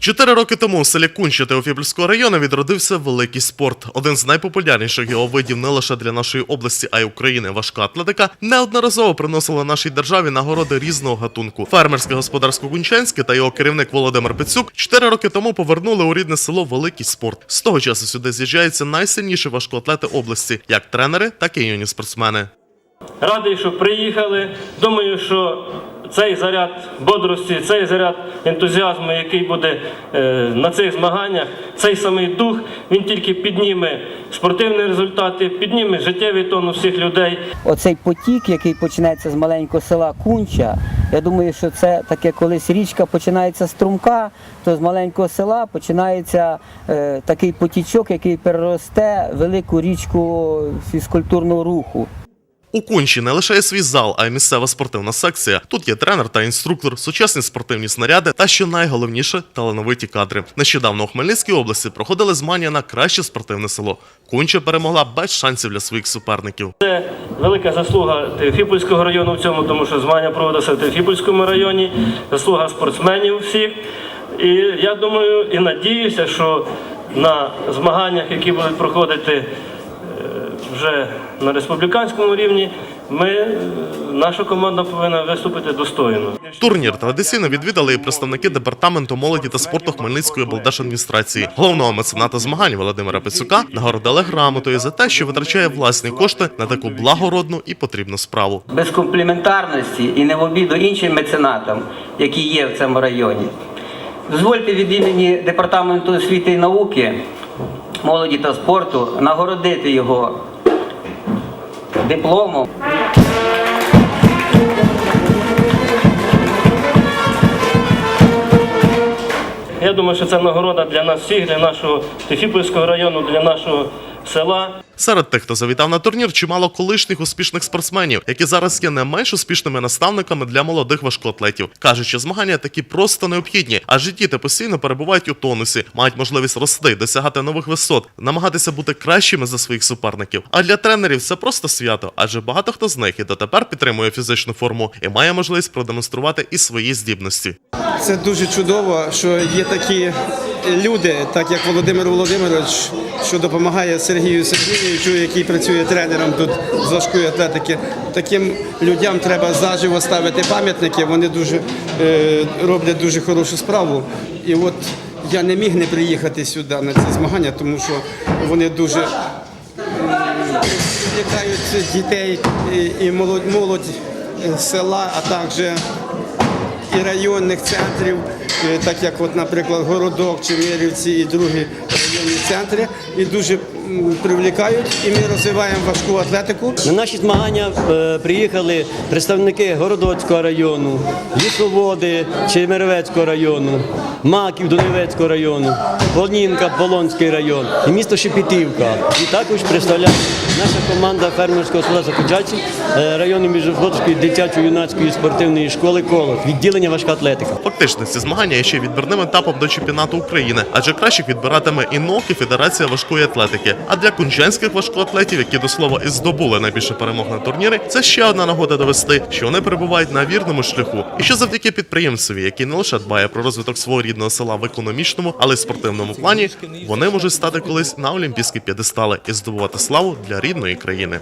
Чотири роки тому у селі Кунча Теофіпольського району відродився великий спорт. Один з найпопулярніших його видів не лише для нашої області, а й України. Важка атлетика неодноразово приносила нашій державі нагороди різного гатунку. Фермерське господарство Кунчанське та його керівник Володимир Пицюк чотири роки тому повернули у рідне село великий спорт. З того часу сюди з'їжджаються найсильніші важкоатлети області, як тренери, так і юні спортсмени. Радий, що приїхали. Думаю, що цей заряд бодрості, цей заряд ентузіазму, який буде е, на цих змаганнях, цей самий дух, він тільки підніме спортивні результати, підніме життєвий тон у всіх людей. Оцей потік, який починається з маленького села Кунча, я думаю, що це таке колись річка починається з струмка, то з маленького села починається е, такий потічок, який переросте велику річку фізкультурного руху. У Кунчі не лише є свій зал, а й місцева спортивна секція. Тут є тренер та інструктор, сучасні спортивні снаряди та що найголовніше талановиті кадри. Нещодавно у Хмельницькій області проходили змагання на краще спортивне село. Кунча перемогла без шансів для своїх суперників. Це велика заслуга Теофіпольського району в цьому, тому що змагання проводилися в Теофіпольському районі, заслуга спортсменів всіх. І я думаю і надіюся, що на змаганнях, які будуть проходити вже на республіканському рівні, ми, е, наша команда повинна виступити достойно. Турнір традиційно відвідали і представники департаменту молоді та спорту Хмельницької облдержадміністрації. Головного мецената змагань Володимира Пицюка нагородили грамотою за те, що витрачає власні кошти на таку благородну і потрібну справу. Без компліментарності і не в обіду іншим меценатам, які є в цьому районі. Дозвольте від імені Департаменту освіти і науки, молоді та спорту нагородити його дипломом. Я думаю, що це нагорода для нас всіх, для нашого Теофіпольського району, для нашого села. Серед тих, хто завітав на турнір, чимало колишніх успішних спортсменів, які зараз є не менш успішними наставниками для молодих важкоатлетів. кажуть, що змагання такі просто необхідні, адже діти постійно перебувають у тонусі, мають можливість рости, досягати нових висот, намагатися бути кращими за своїх суперників. А для тренерів це просто свято, адже багато хто з них і дотепер підтримує фізичну форму і має можливість продемонструвати і свої здібності. Це дуже чудово, що є такі люди, так як Володимир Володимирович, що допомагає Сергію Сергійовичу, який працює тренером тут з важкої атлетики. Таким людям треба заживо ставити пам'ятники. Вони дуже е, роблять дуже хорошу справу. І от я не міг не приїхати сюди на ці змагання, тому що вони дуже привлекають дітей і- і молодь, молодь е, села, а також і районних центрів, е, так як, от, наприклад, Городок, Чемерівці і другі районні центри, і дуже привлікають. І ми розвиваємо важку атлетику. На наші змагання е, приїхали представники Городоцького району, Лісоводи Чемеровецького району, Маків Донецького району, Полонінка, Полонський район і місто Шепетівка. І також представляє наша команда фермерського господарства Куджаці районної міжгосподарської дитячо-юнацької спортивної школи «Колос», відділення важка атлетика. Фактично, ці змагання є ще відбірним етапом до чемпіонату України, адже кращих відбиратиме і НОК, і Федерація важкої атлетики. А для кунчанських важкоатлетів, які до слова і здобули найбільше перемог на турнірі, це ще одна нагода довести, що вони перебувають на вірному шляху, і що завдяки підприємцеві, який не лише дбає про розвиток свого рідного села в економічному, але й спортивному плані, вони можуть стати колись на олімпійські п'єдестали і здобувати славу для рідної країни.